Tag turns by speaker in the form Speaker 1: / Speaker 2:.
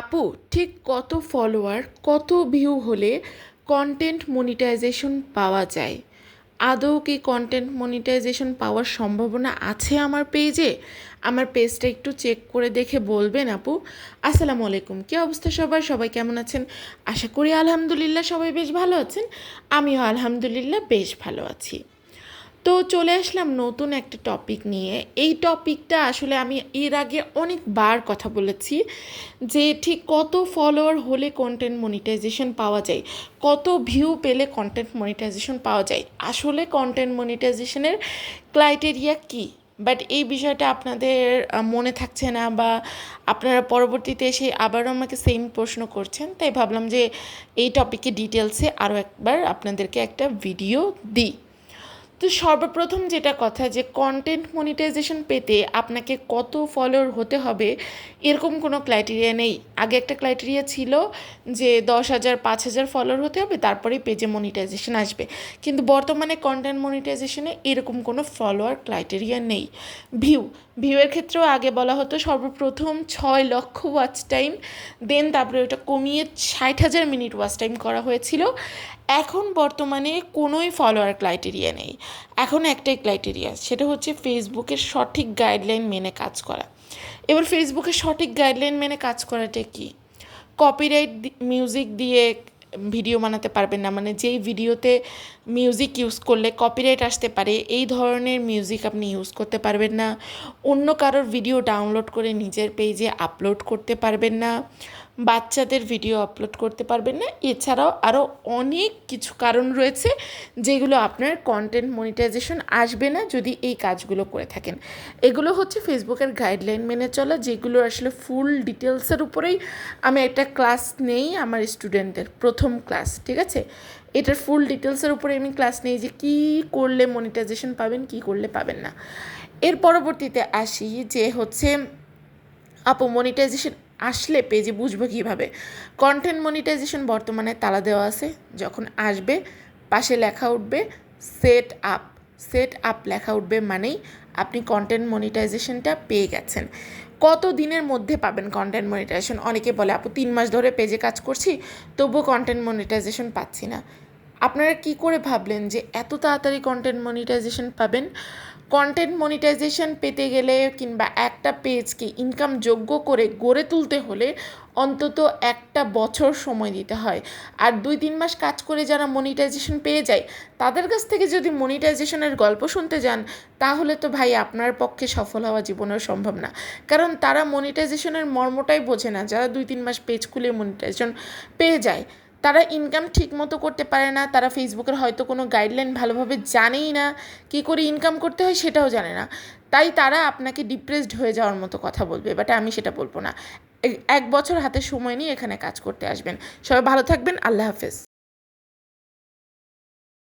Speaker 1: আপু, ঠিক কত ফলোয়ার কত ভিউ হলে কন্টেন্ট মনিটাইজেশন পাওয়া যায়? আদৌ কি কন্টেন্ট মনিটাইজেশন পাওয়ার সম্ভাবনা আছে আমার পেজে আমার পেজটা একটু চেক করে দেখে বলবেন আপু। আসসালামু আলাইকুম, কী অবস্থা সবার? সবাই কেমন আছেন? আশা করি আলহামদুলিল্লাহ সবাই বেশ ভালো আছেন। আমিও আলহামদুলিল্লাহ বেশ ভালো আছি। তো চলে আসলাম নতুন একটা টপিক নিয়ে। এই টপিকটা আসলে আমি এর আগে অনেকবার কথা বলেছি যে ঠিক কত ফলোয়ার হলে কন্টেন্ট মনিটাইজেশন পাওয়া যায়, কত ভিউ পেলে কন্টেন্ট মনিটাইজেশন পাওয়া যায়। আসলে কন্টেন্ট মনিটাইজেশনের ক্রাইটেরিয়া কী? বাট এই বিষয়টা আপনাদের মনে থাকছে না বা আপনারা পরবর্তীতে এসে আবারও আমাকে সেম প্রশ্ন করছেন, তাই ভাবলাম যে এই টপিকে ডিটেলসে আরও একবার আপনাদেরকে একটা ভিডিও দিই। তো সর্বপ্রথম যেটা কথা যে কন্টেন্ট মনিটাইজেশন পেতে আপনাকে কত ফলোয়ার হতে হবে, এরকম কোনো ক্রাইটেরিয়া নেই। আগে একটা ক্রাইটেরিয়া ছিল যে দশ হাজার, পাঁচ হাজার ফলোয়ার হতে হবে তারপরেই পেজে মনিটাইজেশন আসবে। কিন্তু বর্তমানে কন্টেন্ট মনিটাইজেশনে এরকম কোনো ফলোয়ার ক্রাইটেরিয়া নেই। ভিউ ভিউয়ের ক্ষেত্রেও আগে বলা হতো সর্বপ্রথম ছয় লক্ষ ওয়াচ টাইম দেন তারপরে ওটা কমিয়ে ষাট হাজার মিনিট ওয়াচ টাইম করা হয়েছিল। এখন বর্তমানে কোনোই ফলোয়ার ক্রাইটেরিয়া নেই। এখন একটাই ক্রাইটেরিয়া সেটা হচ্ছে ফেসবুকের সঠিক গাইডলাইন মেনে কাজ করা। এবার ফেসবুকের সঠিক গাইডলাইন মেনে কাজ করাটা কি? কপিরাইট মিউজিক দিয়ে ভিডিও বানাতে পারবেন না মানে যেই ভিডিওতে মিউজিক ইউজ করলে কপিরাইট আসতে পারে, এই ধরনের মিউজিক আপনি ইউজ করতে পারবেন না। অন্য কারোর ভিডিও ডাউনলোড করে নিজের পেজে আপলোড করতে পারবেন না। বাচ্চাদের ভিডিও আপলোড করতে পারবেন না। এছাড়াও আরও অনেক কিছু কারণ রয়েছে যেগুলো আপনার কন্টেন্ট মনিটাইজেশন আসবে না যদি এই কাজগুলো করে থাকেন। এগুলো হচ্ছে ফেসবুকের গাইডলাইন মেনে চলা, যেগুলো আসলে ফুল ডিটেলসের উপরেই আমি একটা ক্লাস নেই আমার স্টুডেন্টদের প্রথম ক্লাস ঠিক আছে? এটার ফুল ডিটেলসের উপরে আমি ক্লাস নেই যে কী করলে মনিটাইজেশন পাবেন, কী করলে পাবেন না। এর পরবর্তীতে আসি যে হচ্ছে, আপু মনিটাইজেশন আসলে পেজে বুঝব কীভাবে? কন্টেন্ট মনিটাইজেশন বর্তমানে তালা দেওয়া আছে। যখন আসবে, পাশে লেখা উঠবে সেট আপ সেট আপ লেখা উঠবে মানেই আপনি কন্টেন্ট মনিটাইজেশনটা পেয়ে গেছেন। কত দিনের মধ্যে পাবেন কন্টেন্ট মনিটাইজেশন অনেকে বলে, আপু, তিন মাস ধরে পেজে কাজ করছি, তবুও কন্টেন্ট মনিটাইজেশন পাচ্ছি না। আপনারা কি করে ভাবলেন যে এত তাড়াতাড়ি কন্টেন্ট মনিটাইজেশন পাবেন? কন্টেন্ট মনিটাইজেশন পেতে গেলে কিংবা একটা পেজকে ইনকাম যোগ্য করে গড়ে তুলতে হলে অন্তত একটা বছর সময় দিতে হয়। আর দুই তিন মাস কাজ করে যারা মনিটাইজেশন পেয়ে যায়, তাদের কাছ থেকে যদি মনিটাইজেশনের গল্প শুনতে যান, তাহলে তো ভাই আপনার পক্ষে সফল হওয়া জীবনেও সম্ভব না। কারণ তারা মনিটাইজেশনের মর্মটাই বোঝে না। যারা দুই তিন মাস পেজ খুলে মনিটাইজেশন পেয়ে যায় তারা ইনকাম ঠিক মতো করতে পারে না, তারা ফেসবুকের হয়তো কোনো গাইডলাইন ভালোভাবে জানেই না, কী করে ইনকাম করতে হয় সেটাও জানে না। তাই তারা আপনাকে ডিপ্রেসড হয়ে যাওয়ার মতো কথা বলবে বাট আমি সেটা বলব না। এক বছর হাতে সময় নিয়ে এখানে কাজ করতে আসবেন। সবাই ভালো থাকবেন, আল্লাহ হাফেজ।